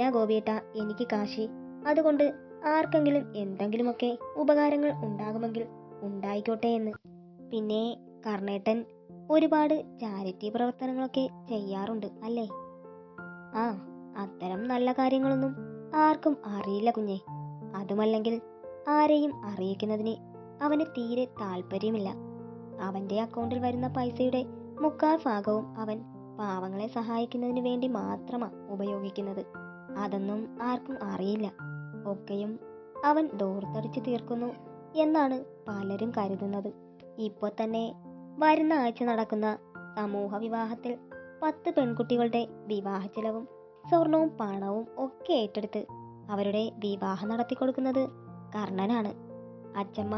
ഇല്ല ഗോപിയേട്ട എനിക്ക് കാശി. അതുകൊണ്ട് ആർക്കെങ്കിലും എന്തെങ്കിലുമൊക്കെ ഉപകാരങ്ങൾ ഉണ്ടാകുമെങ്കിൽ ഉണ്ടായിക്കോട്ടെ എന്ന്. പിന്നെ കർണേട്ടൻ ഒരുപാട് ചാരിറ്റി പ്രവർത്തനങ്ങളൊക്കെ ചെയ്യാറുണ്ട് അല്ലേ? ആ അത്തരം നല്ല കാര്യങ്ങളൊന്നും ആർക്കും അറിയില്ല കുഞ്ഞെ. അതുമല്ലെങ്കിൽ ആരെയും അറിയിക്കുന്നതിന് അവന് തീരെ താല്പര്യമില്ല അവന്റെ അക്കൗണ്ടിൽ വരുന്ന പൈസയുടെ മുക്കാൽ ഭാഗവും അവൻ പാവങ്ങളെ സഹായിക്കുന്നതിന് വേണ്ടി മാത്രമാണ് ഉപയോഗിക്കുന്നത്. അതൊന്നും ആർക്കും അറിയില്ല. ഒക്കെയും അവൻ ദൂർത്തടിച്ച് തീർക്കുന്നു എന്നാണ് പലരും കരുതുന്നത്. ഇപ്പൊ തന്നെ വരുന്ന ആഴ്ച നടക്കുന്ന സമൂഹ വിവാഹത്തിൽ പത്ത് പെൺകുട്ടികളുടെ വിവാഹ ചെലവും സ്വർണവും പണവും ഒക്കെ ഏറ്റെടുത്ത് അവരുടെ വിവാഹം നടത്തി കൊടുക്കുന്നത് കർണനാണ്. അച്ചമ്മ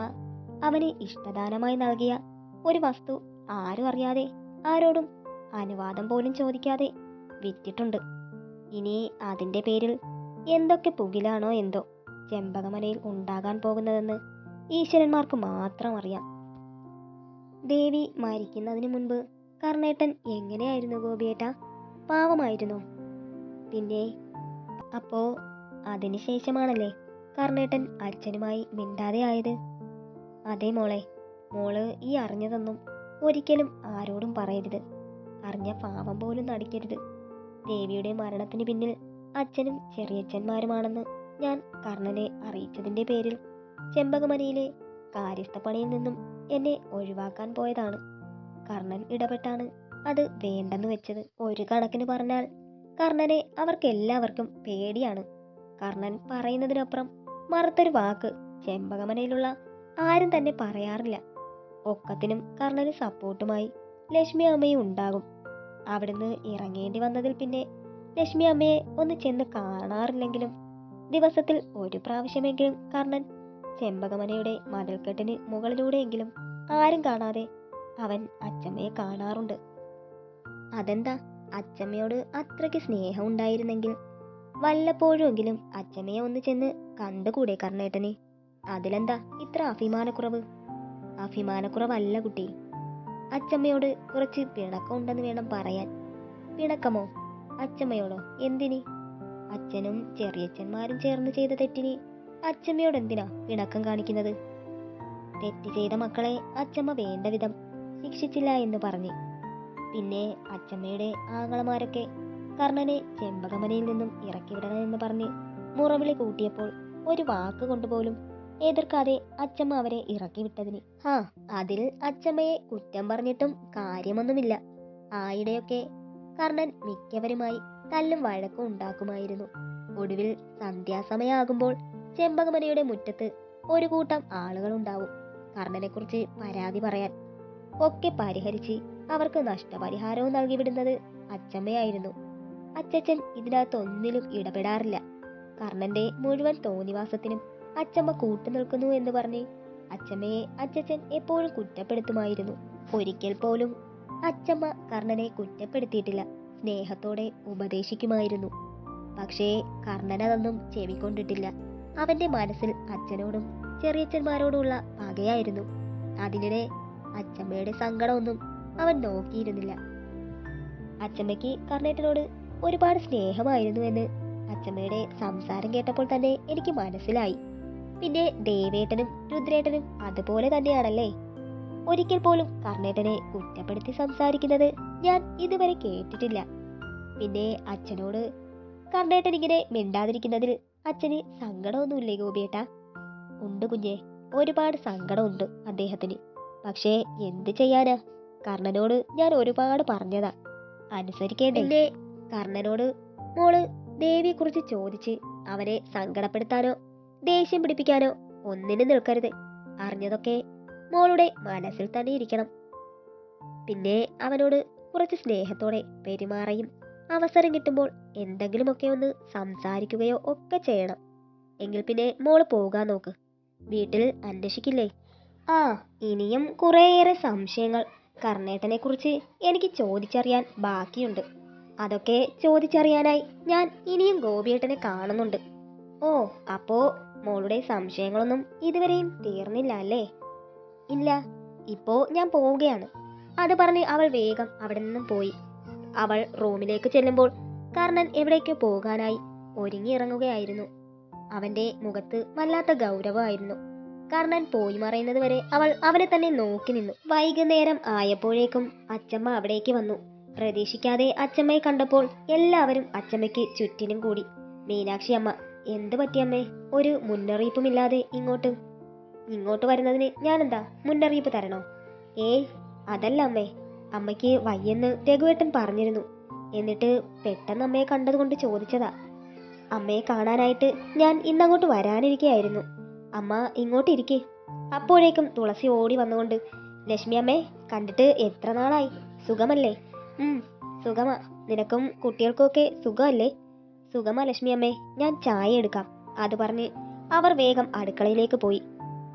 അവന് ഇഷ്ടദാനമായി നൽകിയ ഒരു വസ്തു ആരും അറിയാതെ ആരോടും അനുവാദം പോലും ചോദിക്കാതെ വിറ്റിട്ടുണ്ട്. ഇനി അതിന്റെ പേരിൽ എന്തൊക്കെ പുകിലാണോ എന്തോ ചെമ്പകമലയിൽ ഉണ്ടാകാൻ പോകുന്നതെന്ന് ഈശ്വരന്മാർക്ക് മാത്രം അറിയാം. ദേവി മരിക്കുന്നതിന് മുൻപ് കർണേട്ടൻ എങ്ങനെയായിരുന്നു ഗോപിയേട്ട? പാവമായിരുന്നു. പിന്നെ അപ്പോ അതിനുശേഷമാണല്ലേ കർണേട്ടൻ അച്ഛനുമായി മിണ്ടാതെ ആയത്? അതെ മോളെ മോൾ ഈ അറിഞ്ഞതൊന്നും ഒരിക്കലും ആരോടും പറയരുത്. അറിഞ്ഞ പാവം പോലും നടിക്കരുത്. ദേവിയുടെ മരണത്തിന് പിന്നിൽ അച്ഛനും ചെറിയച്ഛന്മാരുമാണെന്ന് ഞാൻ കർണനെ അറിയിച്ചതിന്റെ പേരിൽ ചെമ്പകമലയിലെ കാര്യസ്ഥപ്പണിയിൽ നിന്നും എന്നെ ഒഴിവാക്കാൻ പോയതാണ്. കർണൻ ഇടപെട്ടാണ് അത് വേണ്ടെന്ന് വെച്ചത്. ഒരു കണക്കിന് പറഞ്ഞാൽ കർണനെ അവർക്കെല്ലാവർക്കും പേടിയാണ്. കർണൻ പറയുന്നതിനപ്പുറം മറുത്തൊരു വാക്ക് ചെമ്പകമനയിലുള്ള ആരും തന്നെ പറയാറില്ല. ഒക്കത്തിനും കർണന് സപ്പോർട്ടുമായി ലക്ഷ്മി അമ്മയും ഉണ്ടാകും. അവിടുന്ന് ഇറങ്ങേണ്ടി വന്നതിൽ പിന്നെ ലക്ഷ്മി അമ്മയെ ഒന്ന് ചെന്ന് കാണാറില്ലെങ്കിലും ദിവസത്തിൽ ഒരു പ്രാവശ്യമെങ്കിലും കർണൻ ചെമ്പകമനയുടെ മതിൽക്കെട്ടിന് മുകളിലൂടെയെങ്കിലും ആരും കാണാതെ അവൻ അച്ചമ്മയെ കാണാറുണ്ട്. അതെന്താ? അച്ചമ്മയോട് അത്രയ്ക്ക് സ്നേഹം ഉണ്ടായിരുന്നെങ്കിൽ വല്ലപ്പോഴുമെങ്കിലും അച്ചമ്മയെ ഒന്ന് ചെന്ന് കണ്ടുകൂടെ കർണേട്ടനെ. അതിലെന്താ ഇത്ര അഭിമാനക്കുറവ്? അഭിമാനക്കുറവല്ല കുട്ടി. അച്ചമ്മയോട് കുറച്ച് പിണക്കമുണ്ടെന്ന് വേണം പറയാൻ. പിണക്കമോ? അച്ചമ്മയോടോ? എന്തിന്? അച്ഛനും ചെറിയച്ഛന്മാരും ചേർന്ന് ചെയ്ത തെറ്റിന് അച്ചമ്മയോട് എന്തിനാ പിണക്കം കാണിക്കുന്നത്? തെറ്റ് ചെയ്ത മക്കളെ അച്ചമ്മ വേണ്ട വിധം ശിക്ഷിച്ചില്ല എന്ന് പറഞ്ഞ്. പിന്നെ അച്ചമ്മയുടെ ആങ്ങളമാരൊക്കെ കർണനെ ചെമ്പകമനയിൽ നിന്നും ഇറക്കി വിടണമെന്ന് പറഞ്ഞ് മുറവിളി കൂട്ടിയപ്പോൾ ഒരു വാക്ക് കൊണ്ടുപോലും എതിർക്കാതെ അച്ചമ്മ അവരെ ഇറക്കി വിട്ടതിന് ആ അതിൽ അച്ചമ്മയെ കുറ്റം പറഞ്ഞിട്ടും കാര്യമൊന്നുമില്ല. ആയിടെയൊക്കെ കർണൻ മിക്കവരുമായി തല്ലും വഴക്കും ഉണ്ടാക്കുമായിരുന്നു. ഒടുവിൽ സന്ധ്യാസമയമാകുമ്പോൾ ചെമ്പകമനയുടെ മുറ്റത്ത് ഒരു കൂട്ടം ആളുകളുണ്ടാവും. കർണനെക്കുറിച്ച് പരാതി പറയാൻ ഒക്കെ പരിഹരിച്ച് അവർക്ക് നഷ്ടപരിഹാരവും നൽകി വിടുന്നത് അച്ചമ്മയായിരുന്നു. അച്ചച്ചൻ ഇതിനകത്തൊന്നിലും ഇടപെടാറില്ല. കർണന്റെ മുഴുവൻ തോന്നിവാസത്തിനും അച്ചമ്മ കൂട്ടുനിൽക്കുന്നു എന്ന് പറഞ്ഞ് അച്ചമ്മയെ അച്ചച്ചൻ എപ്പോഴും കുറ്റപ്പെടുത്തുമായിരുന്നു. ഒരിക്കൽ പോലും അച്ചമ്മ കർണനെ കുറ്റപ്പെടുത്തിയിട്ടില്ല. സ്നേഹത്തോടെ ഉപദേശിക്കുമായിരുന്നു. പക്ഷേ കർണൻ അതൊന്നും ചെവിക്കൊണ്ടിട്ടില്ല. അവന്റെ മനസ്സിൽ അച്ഛനോടും ചെറിയച്ഛന്മാരോടുമുള്ള പകയായിരുന്നു. അതിനിടെ അച്ചമ്മയുടെ സങ്കടമൊന്നും അവൻ നോക്കിയിരുന്നില്ല. അച്ചമ്മയ്ക്ക് കർണേട്ടനോട് ഒരുപാട് സ്നേഹമായിരുന്നു എന്ന് അച്ചമ്മയുടെ സംസാരം കേട്ടപ്പോൾ തന്നെ എനിക്ക് മനസ്സിലായി. പിന്നെ ദേവേട്ടനും രുദ്രേട്ടനും അതുപോലെ തന്നെയാണല്ലേ? ഒരിക്കൽ പോലും കർണേട്ടനെ കുറ്റപ്പെടുത്തി സംസാരിക്കുന്നത് ഞാൻ ഇതുവരെ കേട്ടിട്ടില്ല. പിന്നെ അച്ഛനോട് കർണേട്ടൻ ഇങ്ങനെ മിണ്ടാതിരിക്കുന്നതിൽ അച്ഛന് സങ്കടമൊന്നുമില്ലേ ഗോപിയേട്ട? ഉണ്ട് കുഞ്ഞെ ഒരുപാട് സങ്കടമുണ്ട് അദ്ദേഹത്തിന്. പക്ഷേ എന്ത് ചെയ്യാനാ? കർണനോട് ഞാൻ ഒരുപാട് പറഞ്ഞതാ. അനുസരിക്കേണ്ടേ. കർണനോട് മോൾ ദേവിയെക്കുറിച്ച് ചോദിച്ച് അവനെ സങ്കടപ്പെടുത്താനോ ദേഷ്യം പിടിപ്പിക്കാനോ ഒന്നിനും നിൽക്കരുത്. അറിഞ്ഞതൊക്കെ മോളുടെ മനസ്സിൽ തന്നെ ഇരിക്കണം. പിന്നെ അവനോട് കുറച്ച് സ്നേഹത്തോടെ പെരുമാറയും അവസരം കിട്ടുമ്പോൾ എന്തെങ്കിലുമൊക്കെ ഒന്ന് സംസാരിക്കുകയോ ഒക്കെ ചെയ്യണം. എങ്കിൽ പിന്നെ മോൾ പോകാൻ നോക്ക്. വീട്ടിൽ അന്വേഷിക്കില്ലേ? ആ ഇനിയും കുറേയേറെ സംശയങ്ങൾ കർണേട്ടനെ കുറിച്ച് എനിക്ക് ചോദിച്ചറിയാൻ ബാക്കിയുണ്ട്. അതൊക്കെ ചോദിച്ചറിയാനായി ഞാൻ ഇനിയും ഗോപിയേട്ടനെ കാണുന്നുണ്ട്. ഓ അപ്പോ മോളുടെ സംശയങ്ങളൊന്നും ഇതുവരെയും തീർന്നില്ല അല്ലേ? ഇല്ല ഇപ്പോ ഞാൻ പോവുകയാണ്. അത് പറഞ്ഞ് അവൾ വേഗം അവിടെ നിന്നും പോയി. അവൾ റൂമിലേക്ക് ചെല്ലുമ്പോൾ കർണൻ എവിടേക്കോ പോകാനായി ഒരുങ്ങിയിറങ്ങുകയായിരുന്നു. അവന്റെ മുഖത്ത് വല്ലാത്ത ഗൗരവമായിരുന്നു. കർണൻ പോയി മറയുന്നത് വരെ അവൾ അവനെ തന്നെ നോക്കി നിന്നു. വൈകുന്നേരം ആയപ്പോഴേക്കും അച്ചമ്മ അവിടേക്ക് വന്നു. പ്രതീക്ഷിക്കാതെ അച്ചമ്മയെ കണ്ടപ്പോൾ എല്ലാവരും അച്ചമ്മയ്ക്ക് ചുറ്റിനും കൂടി. മീനാക്ഷി അമ്മ എന്ത് പറ്റിയമ്മേ? ഒരു മുന്നറിയിപ്പുമില്ലാതെ ഇങ്ങോട്ട്. ഇങ്ങോട്ട് വരുന്നതിന് ഞാനെന്താ മുന്നറിയിപ്പ് തരണോ? ഏയ് അതല്ല അമ്മേ. അമ്മയ്ക്ക് വയ്യെന്ന് രഘുവേട്ടൻ പറഞ്ഞിരുന്നു. എന്നിട്ട് പെട്ടെന്ന് അമ്മയെ കണ്ടതുകൊണ്ട് ചോദിച്ചതാ. അമ്മയെ കാണാനായിട്ട് ഞാൻ ഇന്നങ്ങോട്ട് വരാനിരിക്കുകയായിരുന്നു അമ്മ ഇങ്ങോട്ട് ഇരിക്കേ അപ്പോഴേക്കും തുളസി ഓടി വന്നുകൊണ്ട് ലക്ഷ്മി അമ്മേ കണ്ടിട്ട് എത്ര നാളായി? സുഖമല്ലേ? ഉം സുഖമാ. നിനക്കും കുട്ടികൾക്കും ഒക്കെ സുഖമല്ലേ? സുഖമാ ലക്ഷ്മി അമ്മേ ഞാൻ ചായ എടുക്കാം അത് പറഞ്ഞ് അവർ വേഗം അടുക്കളയിലേക്ക് പോയി.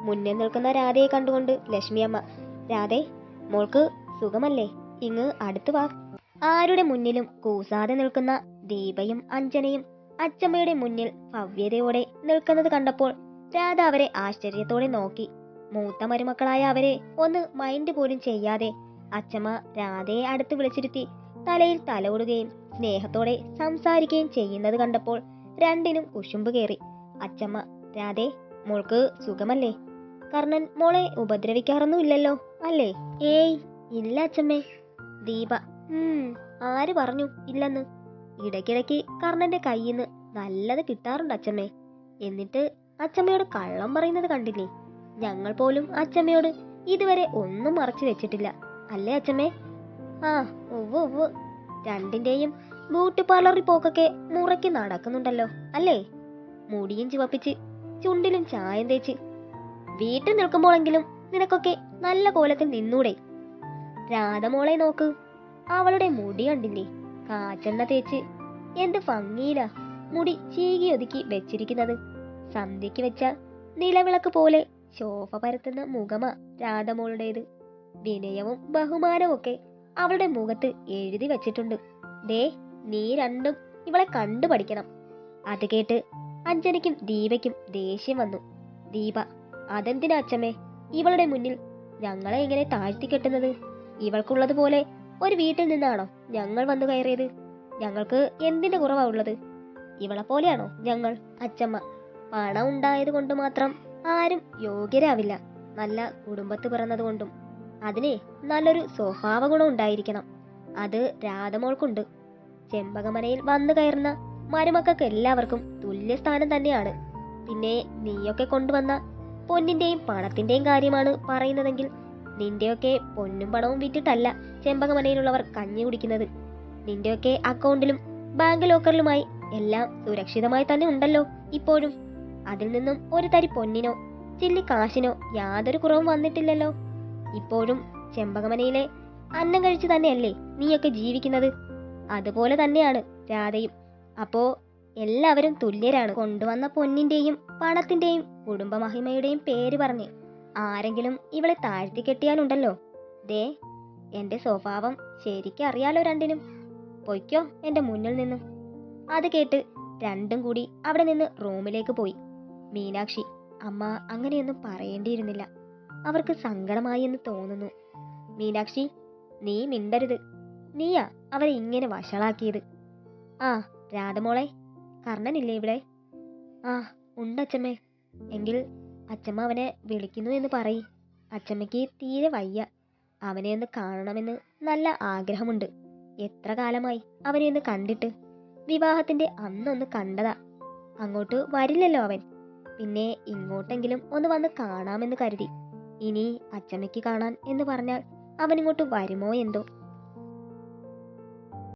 മുന്നേ നിൽക്കുന്ന രാധയെ കണ്ടുകൊണ്ട് ലക്ഷ്മി അമ്മ രാധേ മോൾക്ക് സുഖമല്ലേ? ഇങ്ങ് അടുത്തു വാ. ആരുടെ മുന്നിലും കൂസാതെ നിൽക്കുന്ന ദീപയും അഞ്ജനയും അച്ചമ്മയുടെ മുന്നിൽ ഭവ്യതയോടെ നിൽക്കുന്നത് കണ്ടപ്പോൾ രാധ അവരെ ആശ്ചര്യത്തോടെ നോക്കി. മൂത്ത മരുമക്കളായ അവരെ ഒന്ന് മൈൻഡ് പോലും ചെയ്യാതെ അച്ചമ്മ രാധയെ അടുത്ത് വിളിച്ചിരുത്തി തലയിൽ തലോടുകയും സ്നേഹത്തോടെ സംസാരിക്കുകയും ചെയ്യുന്നത് കണ്ടപ്പോൾ രണ്ടിനും കുശുമ്പ് കയറി. അച്ചമ്മ രാധേ മോൾക്ക് സുഖമല്ലേ? കർണൻ മോളെ ഉപദ്രവിക്കാറൊന്നുമില്ലല്ലോ അല്ലേ? ഏയ് ഇല്ല അച്ചമ്മേ. ദീപ ആര് പറഞ്ഞു ഇല്ലെന്ന്? ഇടയ്ക്കിടയ്ക്ക് കർണന്റെ കയ്യിൽ നിന്ന് നല്ലത് കിട്ടാറുണ്ട് അച്ചമ്മേ. എന്നിട്ട് അച്ചമ്മയോട് കള്ളം പറയുന്നത് കണ്ടില്ലേ? ഞങ്ങൾ പോലും അച്ചമ്മയോട് ഇതുവരെ ഒന്നും മറച്ചു വെച്ചിട്ടില്ല. അല്ലേ അച്ചമ്മേ? ആ ഒവ് ഒവ് രണ്ടിന്റെയും ബ്യൂട്ടി പാർലറിൽ പോക്കൊക്കെ മുറയ്ക്ക് നടക്കുന്നുണ്ടല്ലോ അല്ലേ? മുടിയും ചുവപ്പിച്ച് ചുണ്ടിലും ചായം തേച്ച്. വീട്ടിൽ നിൽക്കുമ്പോഴെങ്കിലും നിനക്കൊക്കെ നല്ല കോലത്തിൽ നിന്നൂടെ. രാധമോളെ നോക്ക് അവളുടെ മുടി കണ്ടില്ലേ? കാച്ചെണ്ണ തേച്ച്. എന്ത് ഭംഗിയിലാ മുടി ചീകി ഒതുക്കി വെച്ചിരിക്കുന്നത്. സന്ധ്യയ്ക്ക് വെച്ച നിലവിളക്ക് പോലെ ശോഭ പരത്തുന്ന മുഖമാ രാധമോളുടേത്. വിനയവും ബഹുമാനവും ഒക്കെ അവളുടെ മുഖത്ത് എഴുതി വെച്ചിട്ടുണ്ട്. ദേ നീ രണ്ടും ഇവളെ കണ്ടു പഠിക്കണം. അത് കേട്ട് അഞ്ജനയ്ക്കും ദീപയ്ക്കും ദേഷ്യം വന്നു. ദീപ അതെന്തിനാ അച്ഛമ്മേ? ഇവളുടെ മുന്നിൽ ഞങ്ങളെ ഇങ്ങനെ താഴ്ത്തി കെട്ടുന്നത്? ഇവൾക്കുള്ളതുപോലെ ഒരു വീട്ടിൽ നിന്നാണോ ഞങ്ങൾ വന്നു കയറിയത്? ഞങ്ങൾക്ക് എന്തിന്റെ കുറവാ ഉള്ളത്? ഇവളെ പോലെയാണോ ഞങ്ങൾ അച്ചമ്മ പണം ഉണ്ടായത് കൊണ്ട് മാത്രം ആരും യോഗ്യരാവില്ല നല്ല കുടുംബത്ത് പിറന്നതുകൊണ്ടും അതിനെ നല്ലൊരു സ്വഭാവ ഗുണം ഉണ്ടായിരിക്കണം. അത് രാധമോൾക്കുണ്ട്. ചെമ്പകമനയിൽ വന്നു കയറുന്ന മരുമക്കൾക്ക് എല്ലാവർക്കും തുല്യ സ്ഥാനം തന്നെയാണ്. പിന്നെ നീയൊക്കെ കൊണ്ടുവന്ന പൊന്നിന്റെയും പണത്തിന്റെയും കാര്യമാണ് പറയുന്നതെങ്കിൽ നിന്റെയൊക്കെ പൊന്നും പണവും വിറ്റിട്ടല്ല ചെമ്പകമനയിലുള്ളവർ കഞ്ഞി കുടിക്കുന്നത്. നിന്റെയൊക്കെ അക്കൗണ്ടിലും ബാങ്ക് ലോക്കറിലുമായി എല്ലാം സുരക്ഷിതമായി തന്നെ ഉണ്ടല്ലോ ഇപ്പോഴും. അതിൽ നിന്നും ഒരു തരി പൊന്നിനോ ചില്ലി കാശിനോ യാതൊരു കുറവും വന്നിട്ടില്ലല്ലോ. ഇപ്പോഴും ചെമ്പകമനയിലെ അന്നം കഴിച്ചു തന്നെയല്ലേ നീയൊക്കെ ജീവിക്കുന്നത്? അതുപോലെ തന്നെയാണ് രാധയും. അപ്പോ എല്ലാവരും തുല്യരാണ്. കൊണ്ടുവന്ന പൊന്നിന്റെയും പണത്തിന്റെയും കുടുംബമഹിമയുടെയും പേര് പറഞ്ഞ് ആരെങ്കിലും ഇവളെ താഴ്ത്തി കെട്ടിയാലുണ്ടല്ലോ. ദേ എന്റെ സ്വഭാവം ശരിക്കും അറിയാലോ രണ്ടിനും. പൊയ്ക്കോ എന്റെ മുന്നിൽ നിന്നും. അത് കേട്ട് രണ്ടും കൂടി അവിടെ നിന്ന് റൂമിലേക്ക് പോയി. മീനാക്ഷി അമ്മ അങ്ങനെയൊന്നും പറയേണ്ടിയിരുന്നില്ല. അവർക്ക് സങ്കടമായി എന്ന് തോന്നുന്നു. മീനാക്ഷി നീ മിണ്ടരുത്. നീയാ അവരെ ഇങ്ങനെ വഷളാക്കിയത്. ആ രാധമോളെ കർണനില്ലേ ഇവിടെ? ആ ഉണ്ടച്ചമ്മേ എങ്കിൽ അച്ചമ്മ അവനെ വിളിക്കുന്നു എന്ന് പറയ്. അച്ചമ്മയ്ക്ക് തീരെ വയ്യ. അവനെ ഒന്ന് കാണണമെന്ന് നല്ല ആഗ്രഹമുണ്ട്. എത്ര കാലമായി അവനെ ഒന്ന് കണ്ടിട്ട്. വിവാഹത്തിന്റെ അന്നൊന്ന് കണ്ടതാ. അങ്ങോട്ട് വരില്ലല്ലോ അവൻ. പിന്നെ ഇങ്ങോട്ടെങ്കിലും ഒന്ന് വന്ന് കാണാമെന്ന് കരുതി. ഇനി അച്ചമ്മയ്ക്ക് കാണാൻ എന്ന് പറഞ്ഞാൽ അവനിങ്ങോട്ട് വരുമോ എന്തോ?